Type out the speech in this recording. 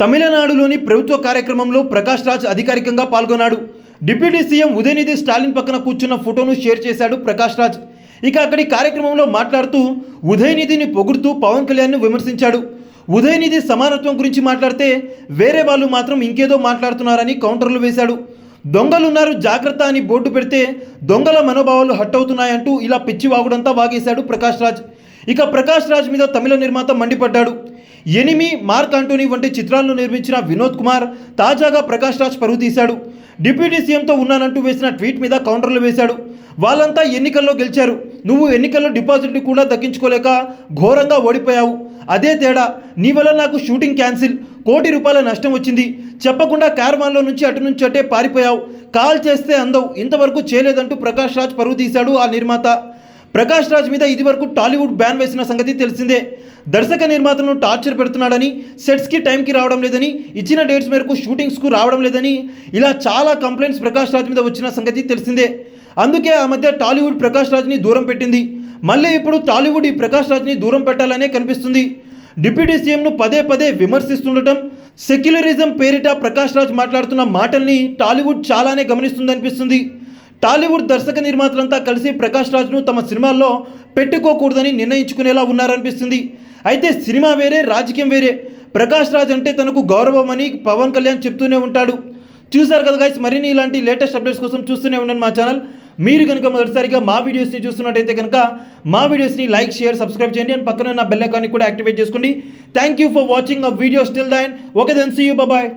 తమిళనాడులోని ప్రభుత్వ కార్యక్రమంలో ప్రకాష్ రాజ్ అధికారికంగా పాల్గొన్నాడు. డిప్యూటీ సీఎం ఉదయనిధి స్టాలిన్ పక్కన కూర్చున్న ఫోటోను షేర్ చేశాడు ప్రకాష్ రాజ్. ఇక అక్కడి కార్యక్రమంలో మాట్లాడుతూ ఉదయనిధిని పొగుడుతూ పవన్ కళ్యాణ్ను విమర్శించాడు. ఉదయనిధి సమానత్వం గురించి మాట్లాడితే వేరే వాళ్ళు మాత్రం ఇంకేదో మాట్లాడుతున్నారని కౌంటర్లు వేశాడు. దొంగలున్నారు జాగ్రత్త అని బోర్డు పెడితే దొంగల మనోభావాలు హట్ అవుతున్నాయంటూ ఇలా పిచ్చి వాగుడంతా వాగేశాడు ప్రకాష్ రాజ్. ఇక ప్రకాష్ రాజ్ మీద తమిళ నిర్మాత మండిపడ్డాడు. ఎనిమి మార్క్ ఆంటోనీ వంటి చిత్రాలను నిర్మించిన వినోద్ కుమార్ తాజాగా ప్రకాష్ రాజ్ పరుగు తీశాడు. డిప్యూటీ సీఎంతో ఉన్నానంటూ వేసిన ట్వీట్ మీద కౌంటర్లు వేశాడు. వాళ్ళంతా ఎన్నికల్లో గెలిచారు. నువ్వు ఎన్నికల్లో డిపాజిట్లు కూడా దక్కించుకోలేక ఘోరంగా ఓడిపోయావు. అదే తేడా. నీ వల్ల నాకు షూటింగ్ క్యాన్సిల్. కోటి రూపాయల నష్టం వచ్చింది. చెప్పకుండా క్యారవాన్లో నుంచి అటు నుంచి అటే పారిపోయావు. కాల్ చేస్తే అందవు. ఇంతవరకు చేయలేదంటూ ప్రకాష్ రాజ్ పరుగు తీశాడు ఆ నిర్మాత. ప్రకాష్ రాజ్ మీద ఇదివరకు టాలీవుడ్ బ్యాన్ వేసిన సంగతి తెలిసిందే. దర్శక నిర్మాతలను టార్చర్ పెడుతున్నాడని సెట్స్కి టైంకి రావడం లేదని ఇచ్చిన డేట్స్ మేరకు షూటింగ్స్కు రావడం లేదని ఇలా చాలా కంప్లైంట్స్ ప్రకాష్ రాజ్ మీద వచ్చిన సంగతి తెలిసిందే. అందుకే ఆ మధ్య టాలీవుడ్ ప్రకాష్ రాజ్ని దూరం పెట్టింది. మళ్ళీ ఇప్పుడు టాలీవుడ్ ఈ ప్రకాష్ రాజ్ని దూరం పెట్టాలనే కనిపిస్తుంది. డిప్యూటీ సీఎంను పదే పదే విమర్శిస్తుండటం సెక్యులరిజం పేరిట ప్రకాష్ రాజ్ మాట్లాడుతున్న మాటల్ని టాలీవుడ్ చాలానే గమనిస్తుందనిపిస్తుంది. టాలీవుడ్ దర్శక నిర్మాతలంతా కలిసి ప్రకాష్ రాజ్ను తమ సినిమాల్లో పెట్టుకోకూడదని నిర్ణయించుకునేలా ఉన్నారనిపిస్తుంది. అయితే సినిమా వేరే రాజకీయం వేరే. ప్రకాష్ రాజ్ అంటే తనకు గౌరవం అని పవన్ కళ్యాణ్ చెప్తూనే ఉంటాడు. చూసారు కదా గాయస్ మరిన్ని ఇలాంటి లేటెస్ట్ అప్డేట్స్ కోసం చూస్తూనే ఉండండి మా ఛానల్. మీరు కనుక మొదటిసారిగా మా వీడియోస్ని చూస్తున్నట్టయితే కనుక మా వీడియోస్ని లైక్ షేర్ సబ్స్క్రైబ్ చేయండి. అండ్ పక్కన నా బెల్ ఐకాన్ని కూడా యాక్టివేట్ చేసుకోండి. Thank you for watching a video still then okay then see you bye